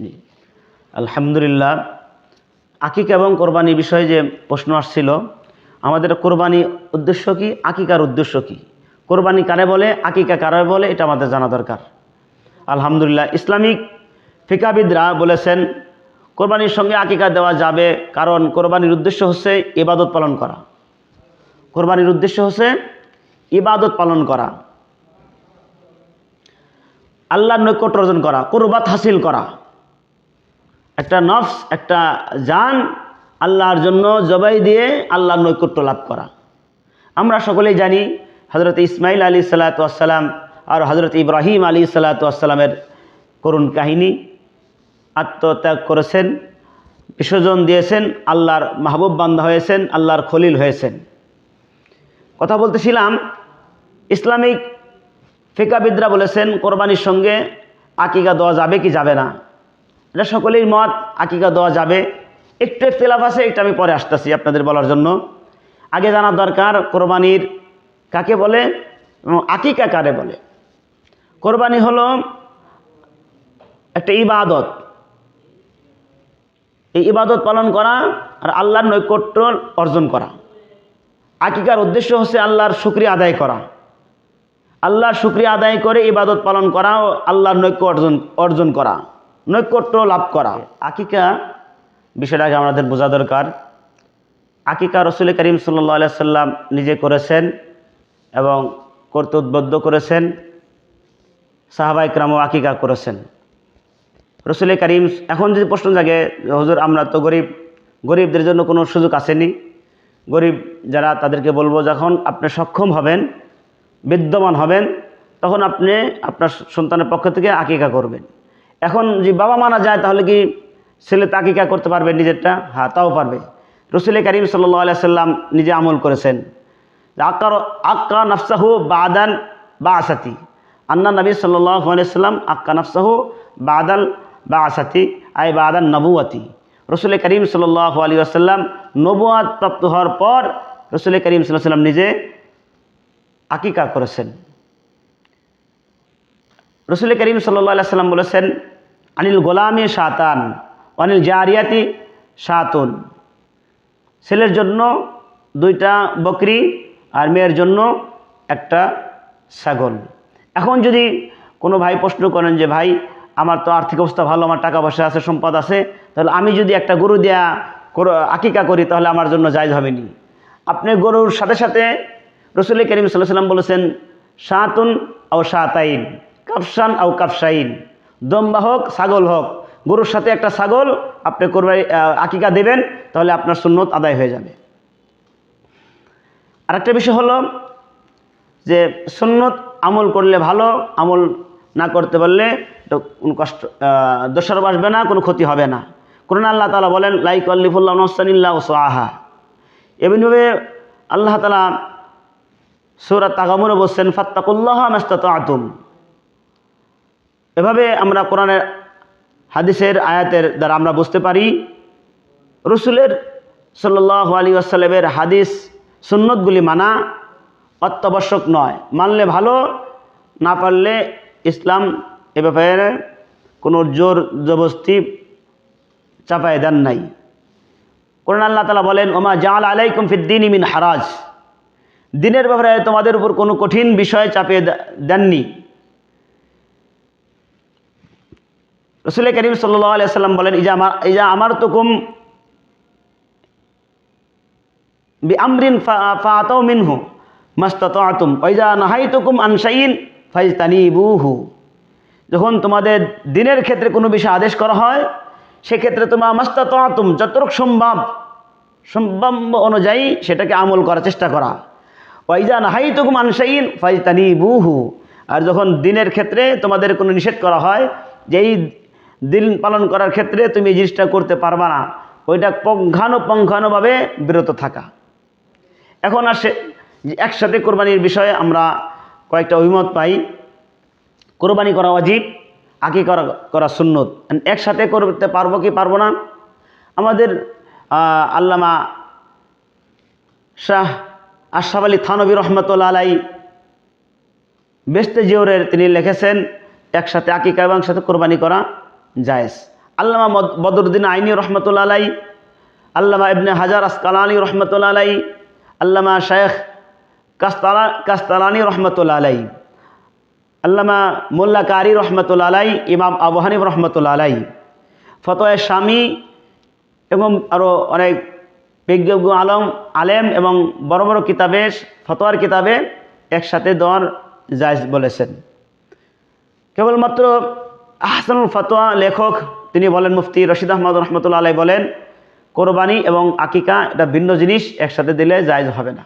জি আলহামদুলিল্লাহ, আকিকা এবং কোরবানি বিষয়ে যে প্রশ্ন আসছিল, আমাদের কোরবানি উদ্দেশ্য কি, আকিকার উদ্দেশ্য কি? কোরবানি কারে বলে, আকিকা কারে বলে, এটা আমাদের জানা দরকার। আলহামদুলিল্লাহ, ইসলামিক ফিকাবিদরা বলেছেন, কোরবানির সঙ্গে আকিকা দেওয়া যাবে, কারণ কোরবানির উদ্দেশ্য হচ্ছে ইবাদত পালন করা। কোরবানির উদ্দেশ্য হচ্ছে ইবাদত পালন করা। আল্লাহর নৈকট্য অর্জন করা, কোরবাত হাসিল করা। একটা নফস, একটা জান আল্লাহর জন্য জবাই দিয়ে আল্লাহর নৈকট্য লাভ করা। আমরা সকলেই জানি হজরত ইসমাইল আলী সাল্লাতাম আর হজরত ইব্রাহিম আলী সাল্লাতামের করুণ কাহিনী। আত্মত্যাগ করেছেন, বিসর্জন দিয়েছেন, আল্লাহর মাহবুব বান্ধা হয়েছেন, আল্লাহর খলিল হয়েছেন। কথা বলতেছিলাম, ইসলামিক ফিকাবিদরা বলেছেন, কোরবানির সঙ্গে আকিকা দেওয়া যাবে কি যাবে না? এটা সকলেই মত, আকিকা দেওয়া যাবে। একটু একতলাফ আছে, এটা আমি পরে আসতেছি আপনাদের বলার জন্য। আগে জানা দরকার, কোরবানির কাকে বলে এবং আকিকা কারে বলে। কোরবানি হলো একটা ইবাদত। এই ইবাদত পালন করা আর আল্লাহর নৈকট্য অর্জন করা। আকিকার উদ্দেশ্য হচ্ছে আল্লাহর শুক্রিয়া আদায় করা। আল্লাহর শুক্রিয়া আদায় করে ইবাদত পালন করা ও আল্লাহর নৈক্য অর্জন অর্জন করা। নৈকট্য লাভ করা। আকিকা বিষয়টাকে আমাদের বোঝা দরকার। আকিকা রসুল করিম সাল্লা সাল্লাম নিজে করেছেন এবং করতে উদ্বুদ্ধ করেছেন। সাহাবা ইকরামও আকিকা করেছেন। রসুল করিম এখন যদি প্রশ্ন জাগে, হুজুর, আমরা তো গরিব। গরিবদের জন্য কোনো সুযোগ আসেনি। গরিব যারা, তাদেরকে বলব, যখন আপনি সক্ষম হবেন, বিদ্যমান হবেন, তখন আপনি আপনার সন্তানের পক্ষ থেকে আকিকা করবেন। এখন যে বাবা মানা যায়, তাহলে কি ছেলে তো আকিকা করতে পারবে নিজেরটা? হ্যাঁ তাও পারবে। রসুল করিম সাল্লা সাল্লাম নিজে আমল করেছেন। আকার আক্কা নফসাহু বাদান বা আসাতি আন্না নবী সাল্লাম আক্কা নফসাহু বাদাল বা আসাতি আই বাদান নবুয়াতি রসুল করিম সাল্লাহ আলী আসাল্লাম নবুয়াদ প্রাপ্ত হওয়ার পর রসুল করিম সাল্লাহ সাল্লাম নিজে আকিকা করেছেন। রসুল করিম সাল্লা সাল্লাম বলেছেন, আনিল গোলামি সাতান অনিল জারিয়াতি সাতুন। ছেলের জন্য দুইটা বকরি আর মেয়ের জন্য একটা ছাগল। এখন যদি কোনো ভাই প্রশ্ন করেন যে, ভাই, আমার তো আর্থিক অবস্থা ভালো, আমার টাকা পয়সা আছে, সম্পদ আছে, তাহলে আমি যদি একটা গরু দেয়া আকিকা করি, তাহলে আমার জন্য জায়জ হবে নি? আপনি গরুর সাথে সাথে রসুল করিম সাল্লাহ সাল্লাম বলেছেন, সাতুন ও সাতাইন। কাপসান ও কাপসাইন দম্বা হোক, ছাগল হোক, গরুর সাথে একটা ছাগল আপনি কোরবানি আকিকা দেবেন, তাহলে আপনার সুন্নত আদায় হয়ে যাবে। আরেকটা বিষয় হলো যে সুন্নত আমল করলে ভালো, আমল না করতে পারলে কোনো কষ্ট দোষারোপ আসবে না, কোনো ক্ষতি হবে না। করুন আল্লাহ তালা বলেন, লাইক আল্লিফুল্লাহ নসানিল্লাহ ও সোয়াহা। এমনিভাবে আল্লাহ তালা সৌরাত তাগামুরে বলছেন, ফাত্তাকুল্লাহ মাস্তাত আতুম এভাবে আমরা কোরআনের হাদিসের আয়াতের দ্বারা আমরা বুঝতে পারি, রসুলের সাল্লাহ আলী আসাল্লামের হাদিস সুন্নতগুলি মানা অত্যাবশ্যক নয়। মানলে ভালো, না পারলে ইসলাম এ ব্যাপারে কোনো জোর জবস্তি চাপায় দেন নাই। কোরআন আল্লাহ তালা বলেন, ওমা জাল আলাইকুম ফিদ্দিন ইমিন হারাজ। দিনের ব্যাপারে তোমাদের উপর কোনো কঠিন বিষয় চাপিয়ে দেননি। রসুল করিম সাল্লাম বলেন, ইজা আমার ইজা আমার তুকুম বি আমরিন মিনহু মাস্তাত আতুম ওইজা নাহাই তুকুম আনসাইন ফাইজ তানিবুহু যখন তোমাদের দিনের ক্ষেত্রে কোনো বিষয় আদেশ করা হয়, সেক্ষেত্রে তোমার মাস্তাত আতুম যতটুক সম্ভব সম্ভব অনুযায়ী সেটাকে আমল করার চেষ্টা করা। ওইজা নাহাই তুকুম আনসাইন ফাইজ তানিবুহু আর যখন দিনের ক্ষেত্রে তোমাদের কোনো নিষেধ করা হয়, যে এই দিন পালন করার ক্ষেত্রে তুমি এই জিনিসটা করতে পারবা না। ওইটা পঙ্খানুপঙ্খানুভাবে বিরত থাকা। এখন আসে একসাথে কোরবানির বিষয়ে আমরা কয়েকটা অভিমত পাই। কোরবানি করা অজিব আঁকি করা করা সুন্নত। একসাথে করতে পারব কি পারব না? আমাদের আল্লামা শাহ আশরাফ আলী থানবী রহমতুল্লা আলাই বেস্তে জিওরের তিনি লিখেছেন, একসাথে আকিকা এবং সাথে কোরবানি করা। জায়েজ। আল্লামা বদরুদ্দিন আইনি রহমতুল্লা আলাই আল্লামা ইবনে হাজার আসকালানি রহমতুল্লা আলাই আল্লামা শেখ কাস্তালা কাস্তালানি রহমতুল্লা আলাই আল্লামা মোল্লা কারি রহমতুল্লা আলাই ইমাম আবু হানিফ রহমতুল্লা আলাই ফতোয় স্বামী এবং আরও অনেক বিজ্ঞ আলম, আলেম এবং বড় বড় কিতাবে, ফতোয়ার কিতাবে একসাথে দেওয়ার জায়জ বলেছেন। কেবলমাত্র আহসানুল ফতোয়া লেখক, তিনি বলেন, মুফতি রশিদ আহমদ রহমতুল্লা আলাই বলেন, কোরবানি এবং আকিকা এটা ভিন্ন জিনিস, একসাথে দিলে জায়জ হবে না।